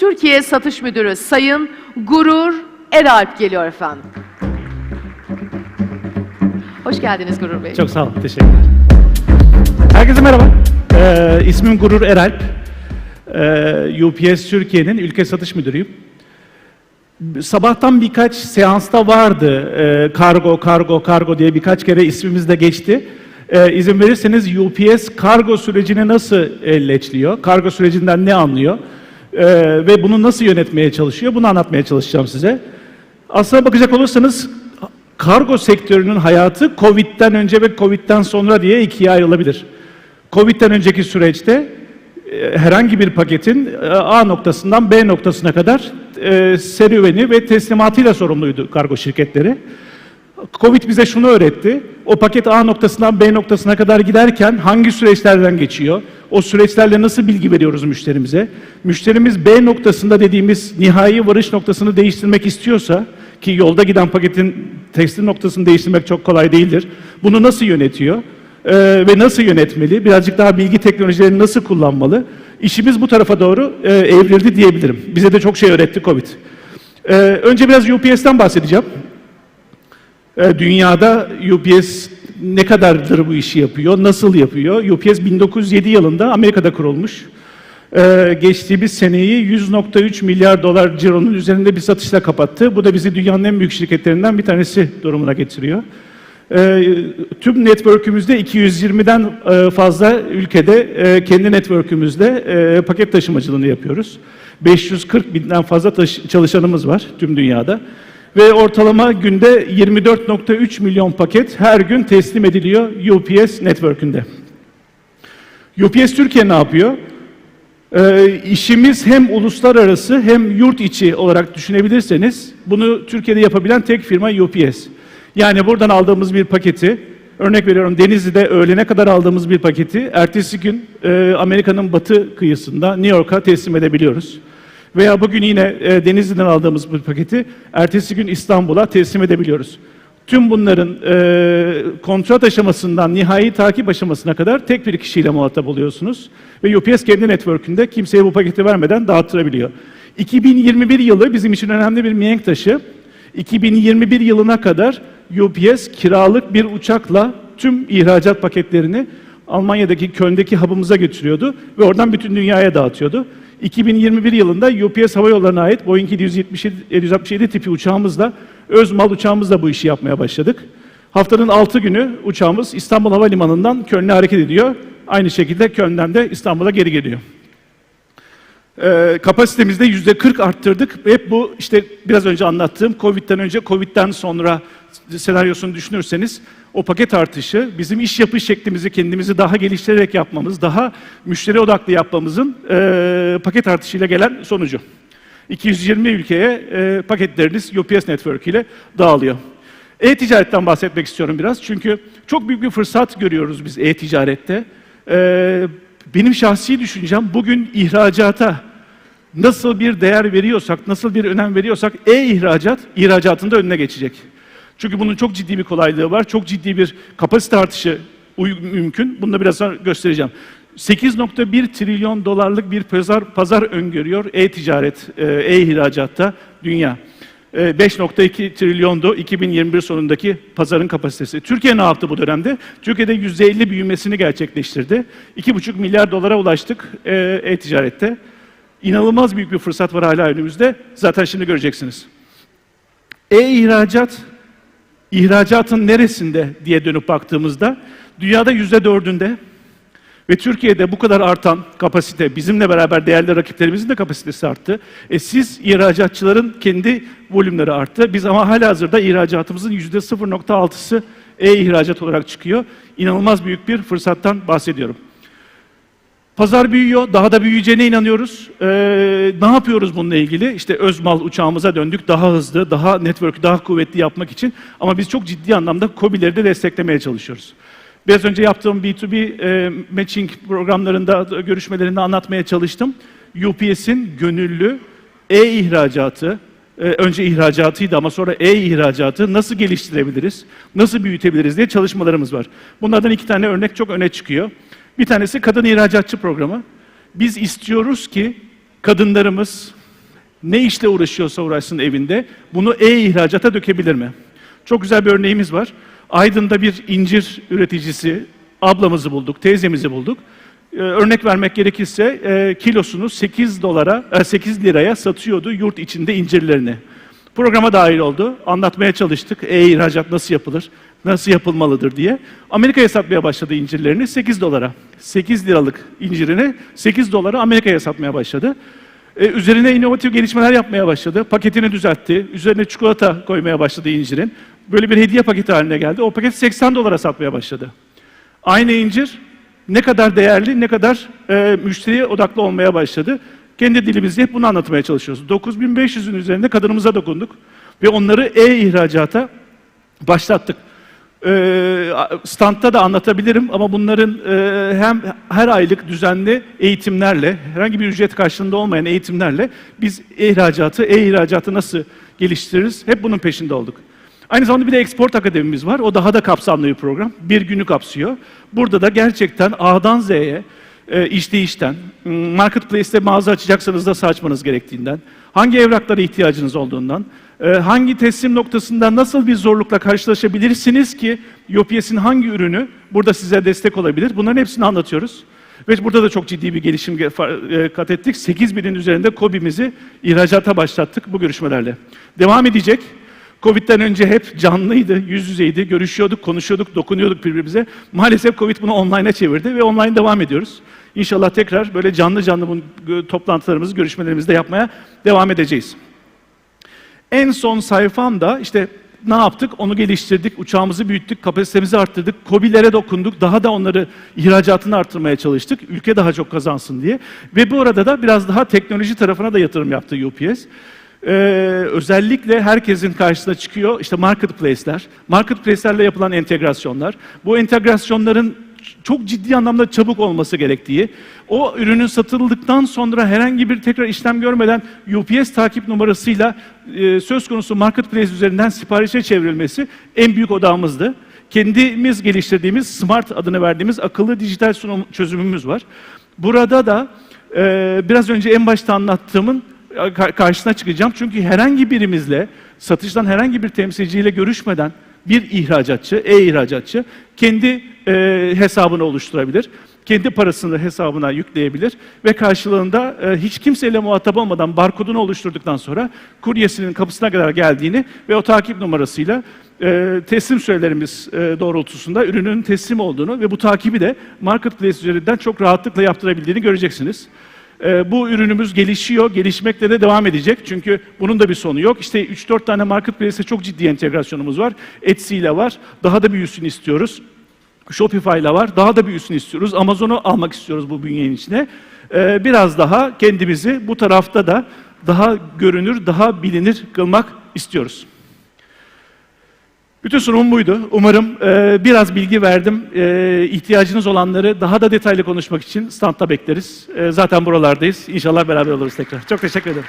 Türkiye Satış Müdürü Sayın Gurur Eralp geliyor efendim. Hoş geldiniz Gurur Bey. Çok sağ olun, teşekkürler. Herkese merhaba. Ee, ismim Gurur Eralp. Ee, UPS Türkiye'nin ülke satış müdürüyüm. Sabahtan birkaç seansta vardı. Ee, kargo, kargo, kargo diye birkaç kere ismimiz de geçti. Ee, izin verirseniz UPS kargo sürecini nasıl elleçliyor? Kargo sürecinden ne anlıyor? Ee, ve bunu nasıl yönetmeye çalışıyor? Bunu anlatmaya çalışacağım size. Aslına bakacak olursanız kargo sektörünün hayatı Covid'den önce ve Covid'den sonra diye ikiye ayrılabilir. Covid'den önceki süreçte e, herhangi bir paketin e, A noktasından B noktasına kadar e, serüveni ve teslimatıyla sorumluydu kargo şirketleri. Covid bize şunu öğretti. O paket A noktasından B noktasına kadar giderken hangi süreçlerden geçiyor? O süreçlerle nasıl bilgi veriyoruz müşterimize? Müşterimiz B noktasında dediğimiz nihai varış noktasını değiştirmek istiyorsa ki yolda giden paketin teslim noktasını değiştirmek çok kolay değildir. Bunu nasıl yönetiyor? Ee, ve nasıl yönetmeli? Birazcık daha bilgi teknolojilerini nasıl kullanmalı? İşimiz bu tarafa doğru e, evrildi diyebilirim. Bize de çok şey öğretti Covid. Ee, önce biraz UPS'ten bahsedeceğim. E, Dünyada UPS ne kadardır bu işi yapıyor, nasıl yapıyor? UPS 1907 yılında Amerika'da kurulmuş. E, geçtiğimiz seneyi 100.3 milyar dolar cironun üzerinde bir satışla kapattı. Bu da bizi dünyanın en büyük şirketlerinden bir tanesi durumuna getiriyor. E, tüm network'ümüzde 220'den e, fazla ülkede e, kendi network'ümüzde e, paket taşımacılığını yapıyoruz. 540 binden fazla çalışanımız var tüm dünyada. Ve ortalama günde 24.3 milyon paket her gün teslim ediliyor UPS network'ünde. UPS Türkiye ne yapıyor? Ee, işimiz hem uluslararası hem yurt içi olarak düşünebilirseniz bunu Türkiye'de yapabilen tek firma UPS. Yani buradan aldığımız bir paketi, örnek veriyorum Denizli'de öğlene kadar aldığımız bir paketi ertesi gün e, Amerika'nın batı kıyısında New York'a teslim edebiliyoruz. Veya bugün yine e, Denizli'den aldığımız bir paketi ertesi gün İstanbul'a teslim edebiliyoruz. Tüm bunların e, kontrat aşamasından nihai takip aşamasına kadar tek bir kişiyle muhatap oluyorsunuz. Ve UPS kendi network'ünde kimseye bu paketi vermeden dağıttırabiliyor. 2021 yılı bizim için önemli bir mihenk taşı. 2021 yılına kadar UPS kiralık bir uçakla tüm ihracat paketlerini Almanya'daki Köln'deki hub'ımıza götürüyordu ve oradan bütün dünyaya dağıtıyordu. 2021 yılında UPS Hava Yolları'na ait Boeing 777, 767 tipi uçağımızla, öz mal uçağımızla bu işi yapmaya başladık. Haftanın 6 günü uçağımız İstanbul Havalimanı'ndan Köln'e hareket ediyor. Aynı şekilde Köln'den de İstanbul'a geri geliyor. Ee, kapasitemizde yüzde 40 arttırdık. Hep bu işte biraz önce anlattığım Covid'den önce, Covid'den sonra senaryosunu düşünürseniz o paket artışı bizim iş yapış şeklimizi kendimizi daha geliştirerek yapmamız, daha müşteri odaklı yapmamızın e, paket artışıyla gelen sonucu. 220 ülkeye e, paketleriniz UPS Network ile dağılıyor. E-ticaretten bahsetmek istiyorum biraz. Çünkü çok büyük bir fırsat görüyoruz biz e-ticarette. Ee, benim şahsi düşüncem bugün ihracata nasıl bir değer veriyorsak, nasıl bir önem veriyorsak e-ihracat ihracatın da önüne geçecek. Çünkü bunun çok ciddi bir kolaylığı var. Çok ciddi bir kapasite artışı mümkün. Bunu da biraz sonra göstereceğim. 8.1 trilyon dolarlık bir pazar, pazar öngörüyor e-ticaret, e, e-ihracatta dünya. E, 5.2 trilyondu 2021 sonundaki pazarın kapasitesi. Türkiye ne yaptı bu dönemde? Türkiye'de %50 büyümesini gerçekleştirdi. 2,5 milyar dolara ulaştık e, e-ticarette. İnanılmaz büyük bir fırsat var hala önümüzde. Zaten şimdi göreceksiniz. E-ihracat, ihracatın neresinde diye dönüp baktığımızda dünyada yüzde dördünde ve Türkiye'de bu kadar artan kapasite, bizimle beraber değerli rakiplerimizin de kapasitesi arttı. E siz ihracatçıların kendi volümleri arttı. Biz ama halihazırda ihracatımızın yüzde 0.6'sı e-ihracat olarak çıkıyor. İnanılmaz büyük bir fırsattan bahsediyorum. Pazar büyüyor, daha da büyüyeceğine inanıyoruz. Ee, ne yapıyoruz bununla ilgili? İşte özmal uçağımıza döndük, daha hızlı, daha network, daha kuvvetli yapmak için. Ama biz çok ciddi anlamda COBİ'leri de desteklemeye çalışıyoruz. Biraz önce yaptığım B2B e, matching programlarında, görüşmelerinde anlatmaya çalıştım. UPS'in gönüllü e-ihracatı, e, önce ihracatıydı ama sonra e-ihracatı nasıl geliştirebiliriz, nasıl büyütebiliriz diye çalışmalarımız var. Bunlardan iki tane örnek çok öne çıkıyor. Bir tanesi kadın ihracatçı programı. Biz istiyoruz ki kadınlarımız, ne işle uğraşıyorsa uğraşsın evinde bunu e-ihracata dökebilir mi? Çok güzel bir örneğimiz var. Aydın'da bir incir üreticisi ablamızı bulduk, teyzemizi bulduk. Ee, örnek vermek gerekirse e, kilosunu 8 dolara, e, 8 liraya satıyordu yurt içinde incirlerini. Programa dahil oldu. Anlatmaya çalıştık. E-ihracat nasıl yapılır? Nasıl yapılmalıdır diye. Amerika'ya satmaya başladı incirlerini 8 dolara. 8 liralık incirini 8 dolara Amerika'ya satmaya başladı. Ee, üzerine inovatif gelişmeler yapmaya başladı. Paketini düzeltti. Üzerine çikolata koymaya başladı incirin. Böyle bir hediye paketi haline geldi. O paketi 80 dolara satmaya başladı. Aynı incir ne kadar değerli, ne kadar e, müşteriye odaklı olmaya başladı. Kendi dilimizde hep bunu anlatmaya çalışıyoruz. 9500'ün üzerinde kadınımıza dokunduk ve onları e-ihracata başlattık. Ee, standta da anlatabilirim ama bunların e, hem her aylık düzenli eğitimlerle, herhangi bir ücret karşılığında olmayan eğitimlerle biz ihracatı, e-ihracatı nasıl geliştiririz? Hep bunun peşinde olduk. Aynı zamanda bir de Export Akademimiz var. O daha da kapsamlı bir program. Bir günü kapsıyor. Burada da gerçekten A'dan Z'ye e, işleyişten, marketplace'te mağaza açacaksanız da açmanız gerektiğinden, hangi evraklara ihtiyacınız olduğundan, e, hangi teslim noktasında nasıl bir zorlukla karşılaşabilirsiniz ki UPS'in hangi ürünü burada size destek olabilir? Bunların hepsini anlatıyoruz. Ve burada da çok ciddi bir gelişim e, kat ettik. 8 binin üzerinde COBİ'mizi ihracata başlattık bu görüşmelerle. Devam edecek. Covid'den önce hep canlıydı, yüz yüzeydi, görüşüyorduk, konuşuyorduk, dokunuyorduk birbirimize. Maalesef Covid bunu online'a çevirdi ve online devam ediyoruz. İnşallah tekrar böyle canlı canlı bu gö- toplantılarımızı, görüşmelerimizi de yapmaya devam edeceğiz. En son sayfamda işte ne yaptık? Onu geliştirdik, uçağımızı büyüttük, kapasitemizi arttırdık, COBİ'lere dokunduk, daha da onları ihracatını arttırmaya çalıştık, ülke daha çok kazansın diye. Ve bu arada da biraz daha teknoloji tarafına da yatırım yaptı UPS. Ee, özellikle herkesin karşısına çıkıyor işte marketplace'ler, marketplace'lerle yapılan entegrasyonlar. Bu entegrasyonların çok ciddi anlamda çabuk olması gerektiği, o ürünün satıldıktan sonra herhangi bir tekrar işlem görmeden UPS takip numarasıyla e, söz konusu marketplace üzerinden siparişe çevrilmesi en büyük odağımızdı. Kendimiz geliştirdiğimiz Smart adını verdiğimiz akıllı dijital sunum çözümümüz var. Burada da e, biraz önce en başta anlattığımın e, ka- karşısına çıkacağım. Çünkü herhangi birimizle, satıştan herhangi bir temsilciyle görüşmeden bir ihracatçı, e-ihracatçı kendi e, hesabını oluşturabilir. Kendi parasını hesabına yükleyebilir ve karşılığında e, hiç kimseyle muhatap olmadan barkodunu oluşturduktan sonra kuryesinin kapısına kadar geldiğini ve o takip numarasıyla e, teslim sürelerimiz e, doğrultusunda ürünün teslim olduğunu ve bu takibi de marketplace üzerinden çok rahatlıkla yaptırabildiğini göreceksiniz. Ee, bu ürünümüz gelişiyor, gelişmekte de devam edecek. Çünkü bunun da bir sonu yok. İşte 3-4 tane marketplace'e çok ciddi entegrasyonumuz var. Etsy ile var. Daha da büyüsünü istiyoruz. Shopify ile var. Daha da büyüsünü istiyoruz. Amazon'u almak istiyoruz bu bünyenin içine. Ee, biraz daha kendimizi bu tarafta da daha görünür, daha bilinir kılmak istiyoruz. Bütün sunumum buydu. Umarım e, biraz bilgi verdim. E, ihtiyacınız olanları daha da detaylı konuşmak için standta bekleriz. E, zaten buralardayız. İnşallah beraber oluruz tekrar. Çok teşekkür ederim.